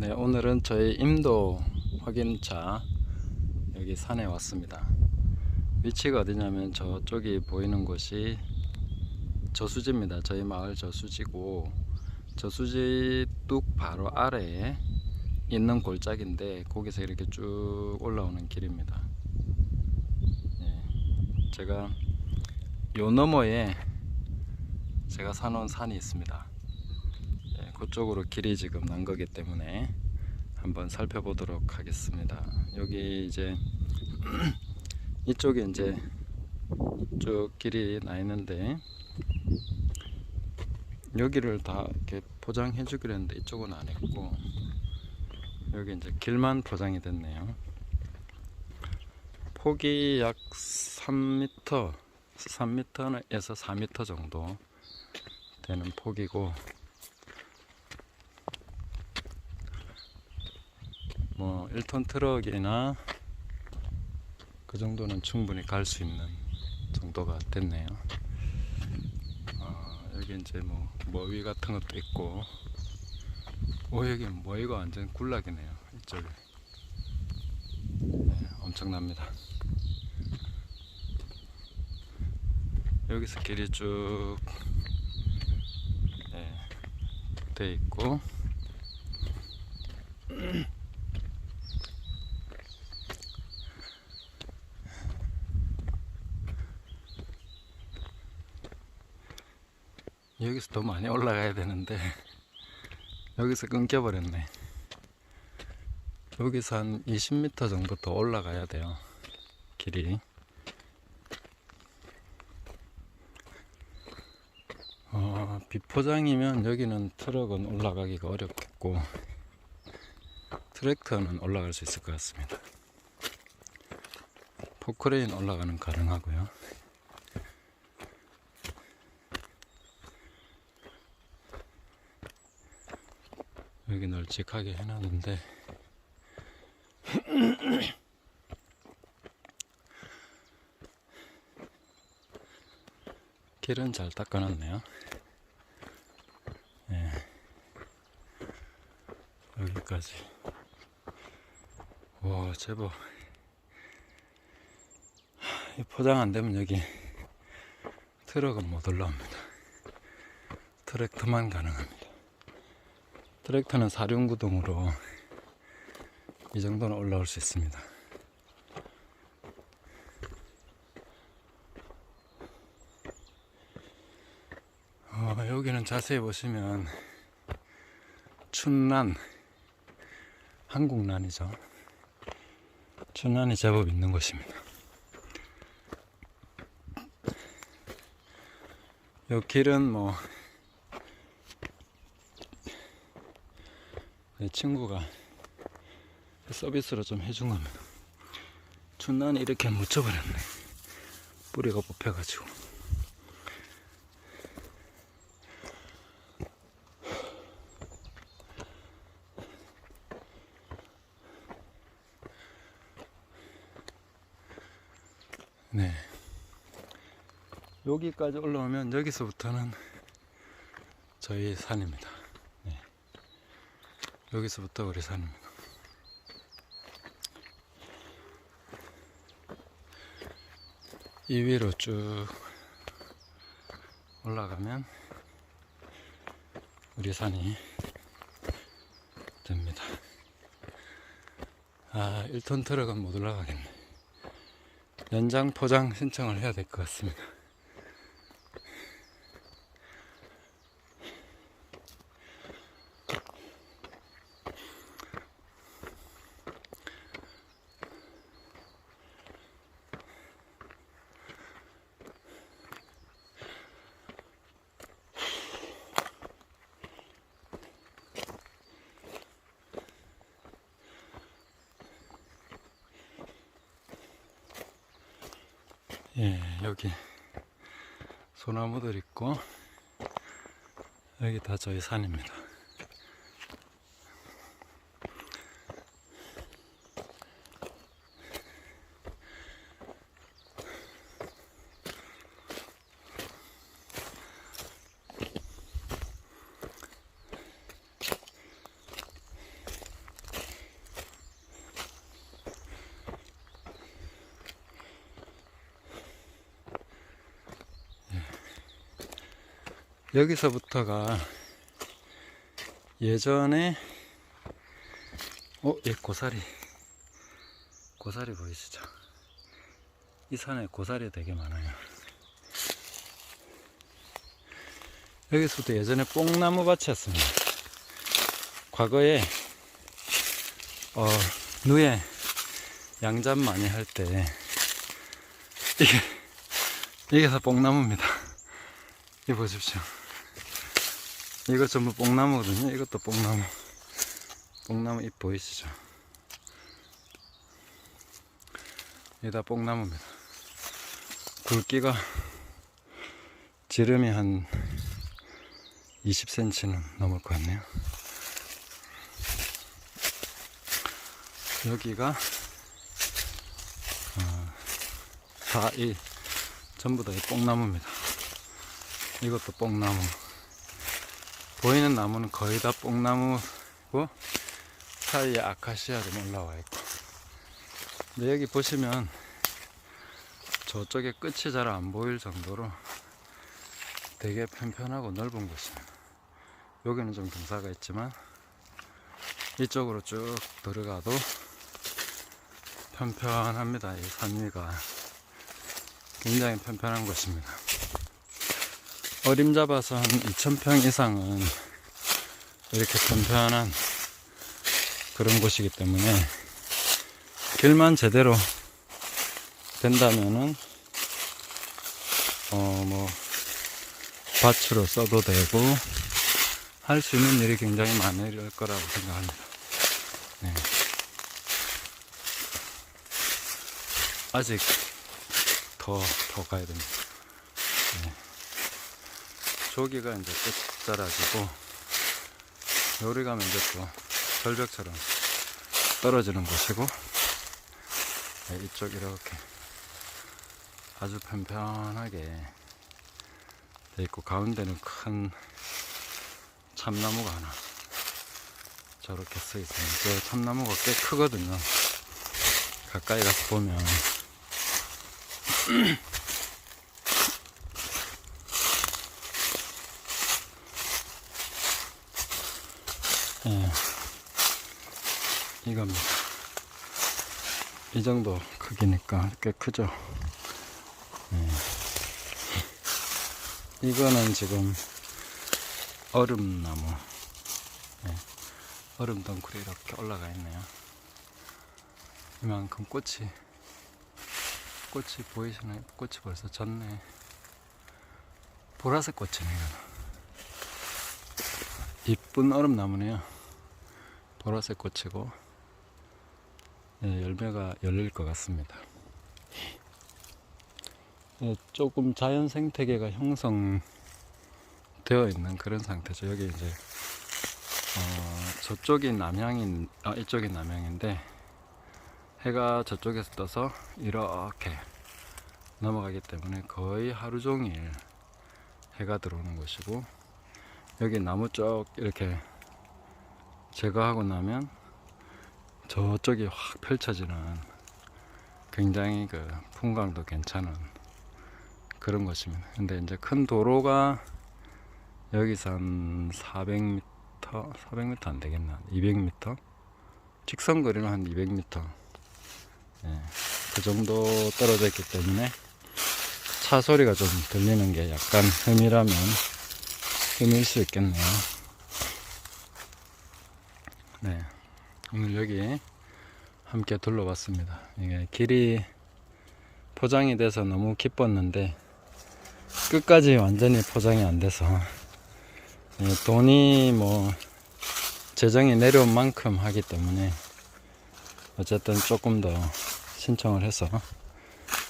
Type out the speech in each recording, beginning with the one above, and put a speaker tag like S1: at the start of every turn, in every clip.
S1: 네, 오늘은 저희 임도 확인차 여기 산에 왔습니다. 위치가 어디냐면 저쪽이 보이는 곳이 저수지입니다. 저희 마을 저수지고 저수지 뚝 바로 아래에 있는 골짜기인데 거기서 이렇게 쭉 올라오는 길입니다. 예, 제가 요 너머에 제가 사놓은 산이 있습니다. 예, 그쪽으로 길이 지금 난 거기 때문에 한번 살펴보도록 하겠습니다. 여기 이제 이쪽에 이제 쭉 길이 나 있는데 여기를 다 이렇게 포장해 주기로 했는데 이쪽은 안 했고 여기 이제 길만 포장이 됐네요. 폭이 약 3m, 3m에서 4m 정도 되는 폭이고 뭐 1톤 트럭이나 그 정도는 충분히 갈 수 있는 정도가 됐네요. 어, 여기 이제 뭐 머위 같은 것도 있고, 오 여기 머위가 완전 굴락이네요. 이쪽에 네, 엄청납니다. 여기서 길이 쭉 네, 돼 있고. 여기서 더 많이 올라가야 되는데 여기서 끊겨버렸네. 여기서 한 20m 정도 더 올라가야 돼요 길이. 어, 비포장이면 여기는 트럭은 올라가기가 어렵겠고 트랙터는 올라갈 수 있을 것 같습니다. 포크레인 올라가는 가능하고요 여기 널찍하게 해놨는데 길은 잘 닦아놨네요. 예. 여기까지. 와 제법. 이 포장 안 되면 여기 트럭은 못 올라옵니다. 트랙터만 가능합니다. 트랙터는 사륜구동으로 이 정도는 올라올 수 있습니다. 어, 여기는 자세히 보시면 춘난 한국난이죠. 춘난이 제법 있는 곳입니다. 이 길은 뭐 내 친구가 서비스로 좀 해준 겁니다. 춘난이 이렇게 묻혀버렸네. 뿌리가 뽑혀가지고. 네. 여기까지 올라오면 여기서부터는 저희 산입니다. 여기서부터 우리 산입니다. 이 위로 쭉 올라가면 우리 산이 됩니다. 아, 1톤 트럭은 못 올라가겠네. 연장 포장 신청을 해야 될 것 같습니다. 예, 여기 소나무들 있고 여기 다 저희 산입니다. 여기서부터가 예전에 어, 예, 고사리. 고사리 보이시죠? 이 산에 고사리 되게 많아요. 여기서부터 예전에 뽕나무 밭이었습니다. 과거에 어, 누에 양잡 많이 할 때 이게 이게 다 뽕나무입니다. 이 보십시오. 이거 전부 뽕나무거든요. 이것도 뽕나무. 뽕나무 잎 보이시죠? 이게 다 뽕나무입니다. 굵기가 지름이 한 20cm는 넘을 것 같네요. 여기가 어, 4, 1 전부 다 이 뽕나무입니다. 이것도 뽕나무. 보이는 나무는 거의 다 뽕나무고 사이에 아카시아도 올라와 있고. 근데 여기 보시면 저쪽에 끝이 잘 안 보일 정도로 되게 편편하고 넓은 곳이에요. 여기는 좀 경사가 있지만 이쪽으로 쭉 들어가도 편편합니다. 이 산위가 굉장히 편편한 곳입니다. 어림 잡아서 한 2,000평 이상은 이렇게 편편한 그런 곳이기 때문에 길만 제대로 된다면은 어 뭐 밭으로 써도 되고 할 수 있는 일이 굉장히 많을 거라고 생각합니다. 네. 아직 더, 더 가야 됩니다. 네. 저기가 이제 끝자락이고, 요리 가면 이제 또 절벽처럼 떨어지는 곳이고, 네, 이쪽 이렇게 아주 편편하게 돼 있고, 가운데는 큰 참나무가 하나 저렇게 써 있습니다. 저 참나무가 꽤 크거든요. 가까이 가서 보면 예, 이겁니다. 이 정도 크기니까 꽤 크죠. 예. 이거는 지금 얼음나무. 예, 얼음 덩굴이 이렇게 올라가 있네요. 이만큼 꽃이 꽃이 보이시나요? 꽃이 벌써 졌네. 보라색 꽃이네 이거는. 이쁜 얼음나무네요. 보라색 꽃이고 예, 열매가 열릴 것 같습니다. 예, 조금 자연 생태계가 형성되어 있는 그런 상태죠. 여기 이제 어, 저쪽이 남향인 아, 이쪽이 남향인데 해가 저쪽에서 떠서 이렇게 넘어가기 때문에 거의 하루 종일 해가 들어오는 곳이고 여기 나무 쪽 이렇게 제거하고 나면 저쪽이 확 펼쳐지는 굉장히 그 풍광도 괜찮은 그런 곳입니다. 근데 이제 큰 도로가 여기서 한 400m, 400m 안 되겠나? 200m? 직선 거리는 한 200m. 예, 그 정도 떨어져 있기 때문에 차 소리가 좀 들리는 게 약간 흠이라면 흠일 수 있겠네요. 네, 오늘 여기 함께 둘러봤습니다. 이게 길이 포장이 돼서 너무 기뻤는데 끝까지 완전히 포장이 안 돼서 예, 돈이 뭐 재정이 내려온 만큼 하기 때문에 어쨌든 조금 더 신청을 해서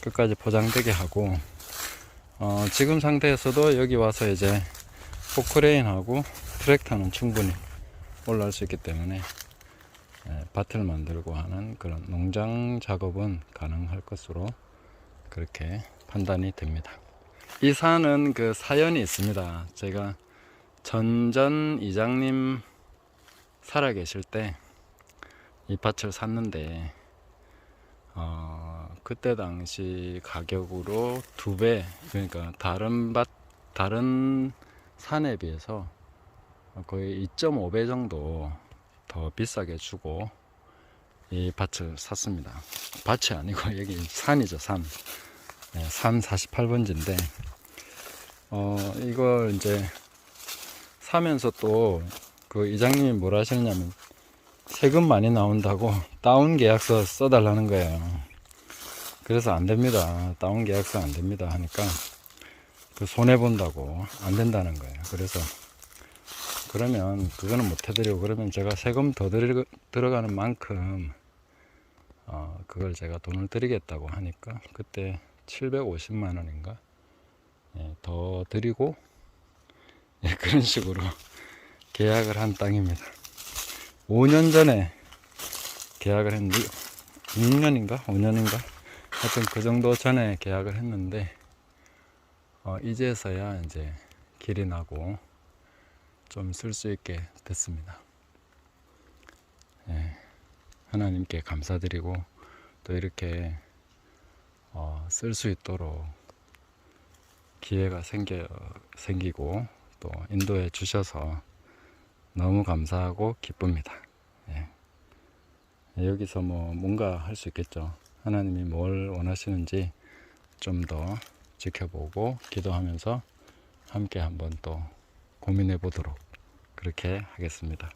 S1: 끝까지 포장되게 하고 어, 지금 상태에서도 여기 와서 이제 포크레인하고 트랙터는 충분히 올라올 수 있기 때문에 예, 밭을 만들고 하는 그런 농장 작업은 가능할 것으로 그렇게 판단이 됩니다. 이 산은 그 사연이 있습니다. 제가 전전 이장님 살아 계실 때 이 밭을 샀는데 어, 그때 당시 가격으로 두 배 그러니까 다른 밭 다른 산에 비해서 거의 2.5배 정도 더 비싸게 주고 이 밭을 샀습니다. 밭이 아니고 여기 산이죠, 산. 네, 산 48번지인데 어 이걸 이제 사면서 또 그 이장님이 뭐라 하시느냐면 세금 많이 나온다고 다운 계약서 써달라는 거예요. 그래서 안 됩니다. 다운 계약서 안 됩니다 하니까 그 손해 본다고 안 된다는 거예요. 그래서 그러면 그거는 못 해드리고 그러면 제가 세금 더 들, 들어가는 만큼 어, 그걸 제가 돈을 드리겠다고 하니까 그때 750만 원인가 예, 더 드리고 예, 그런 식으로 계약을 한 땅입니다. 5년 전에 계약을 했는데 6년인가 5년인가 하여튼 그 정도 전에 계약을 했는데 어, 이제서야 이제 길이 나고 좀 쓸 수 있게 됐습니다. 예, 하나님께 감사드리고 또 이렇게 어, 쓸 수 있도록 기회가 생겨 생기고 또 인도해 주셔서 너무 감사하고 기쁩니다. 예. 여기서 뭐 뭔가 할 수 있겠죠. 하나님이 뭘 원하시는지 좀더 지켜보고 기도하면서 함께 한번 또 고민해 보도록 그렇게 하겠습니다.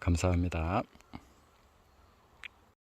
S1: 감사합니다.